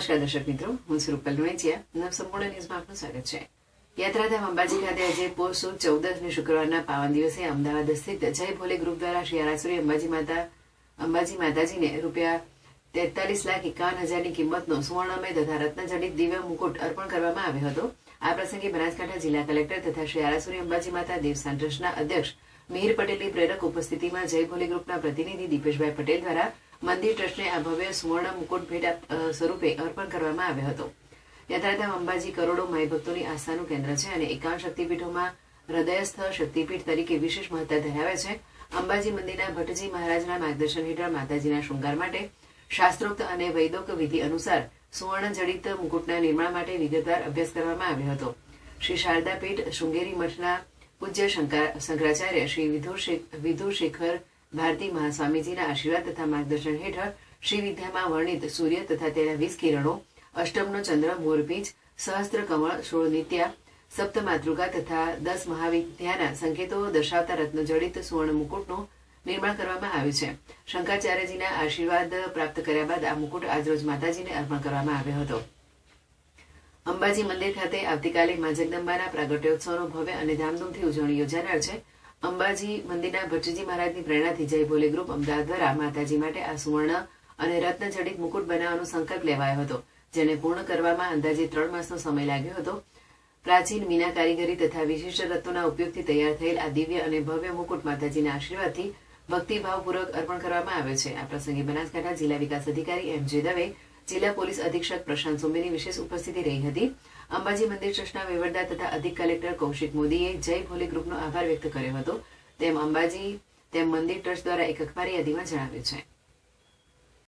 નમસ્કાર દર્શક મિત્રો, હું છું રૂપલ વેચિયા સંપૂર્ણ ન્યૂઝમાં આપનું સ્વાગત છે. યાત્રાધામ અંબાજી ખાતે આજે પોષ સુદ શુક્રવારના પાવન દિવસે અમદાવાદ સ્થિત જય ભોલે ગ્રુપ દ્વારા શ્રી આરાસુરી અંબાજી માતા, અંબાજી માતાજીને રૂપિયા તેતાલીસ લાખ એકાવન હજારની કિંમતનો સુવર્ણમય તથા રત્નજડિત દિવ્ય મુકુટ અર્પણ કરવામાં આવ્યો હતો. આ પ્રસંગે બનાસકાંઠા જિલ્લા કલેક્ટર તથા શ્રી આરાસુરી અંબાજી માતા દેવસ્થાન ટ્રસ્ટના અધ્યક્ષ મિહિર પટેલની પ્રેરક ઉપસ્થિતિમાં જય ભોલે ગ્રુપના પ્રતિનિધિ દીપેશભાઈ પટેલ દ્વારા મંદિર ટ્રસ્ટને આ ભવ્ય સુવર્ણ મુકુટ ભેટ સ્વરૂપે અર્પણ કરવામાં આવ્યો હતો. યાત્રાધામ અંબાજી કરોડો માઈ આસ્થાનું કેન્દ્ર છે અને એકાવન શક્તિપીઠોમાં હૃદયસ્થ શક્તિપીઠ તરીકે વિશેષ મહત્વ ધરાવે છે. અંબાજી મંદિરના ભટ્ટજી મહારાજના માર્ગદર્શન હેઠળ માતાજીના શૃંગાર માટે શાસ્ત્રોક્ત અને વૈદોક વિધિ અનુસાર સુવર્ણ જડિત મુકુટના નિર્માણ માટે વિગતવાર અભ્યાસ કરવામાં આવ્યો હતો. શ્રી શારદા પીઠ શૃંગેરી મઠના પૂજ્ય શંકર- શંકરાચાર્ય શ્રી વિધુ વિધુર શેખર ભારતી મહાસ્વામીજીના આશીર્વાદ તથા માર્ગદર્શન હેઠળ શ્રી વિદ્યામાં વર્ણિત સૂર્ય તથા તેના વીસ કિરણો, અષ્ટમનો ચંદ્ર, મોરપીંચ, સહસ્ત્ર કમળ, સોળ નિત્યા, સપ્ત માતૃકા તથા દસ મહાવિદ્યાના સંકેતો દર્શાવતા રત્નજડિત સુવર્ણ મુકુટનું નિર્માણ કરવામાં આવ્યું છે. શંકરાચાર્યજીના આશીર્વાદ પ્રાપ્ત કર્યા બાદ આ મુકુટ આજરોજ માતાજીને અર્પણ કરવામાં આવ્યો હતો. અંબાજી મંદિર ખાતે આવતીકાલે મા જગદંબાના પ્રાગટ્યોત્સવનો ભવ્ય અને ધામધૂમથી ઉજવણી યોજાનાર છે. અંબાજી મંદિરના ભટ્ટજી મહારાજની પ્રેરણાથી જય ભોલે ગ્રુપ અમદાવાદ દ્વારા માતાજી માટે આ સુવર્ણ અને રત્નજડિત મુકુટ બનાવવાનો સંકલ્પ લેવાયો હતો, જેને પૂર્ણ કરવામાં અંદાજે ત્રણ માસનો સમય લાગ્યો હતો. પ્રાચીન મીના કારીગરી તથા વિશિષ્ટ રત્નોના ઉપયોગથી તૈયાર થયેલ આ દિવ્ય અને ભવ્ય મુકુટ માતાજીના આશીર્વાદથી ભક્તિભાવપૂર્વક અર્પણ કરવામાં આવ્યો છે. આ પ્રસંગે બનાસકાંઠા જિલ્લા વિકાસ અધિકારી એમ જે દવે જિલ્લા પોલીસ અધિક્ષક પ્રશાંત સુમેની વિશેષ ઉપસ્થિતિ રહી હતી. અંબાજી મંદિર ટ્રસ્ટના વહીવટદાર તથા અધિક કલેક્ટર કૌશિક મોદીએ જય ભોલે ગ્રુપનો આભાર વ્યક્ત કર્યો હતો. તેમ અંબાજી તેમ મંદિર ટ્રસ્ટ દ્વારા એક અખબારી યાદીમાં જણાવ્યું છે.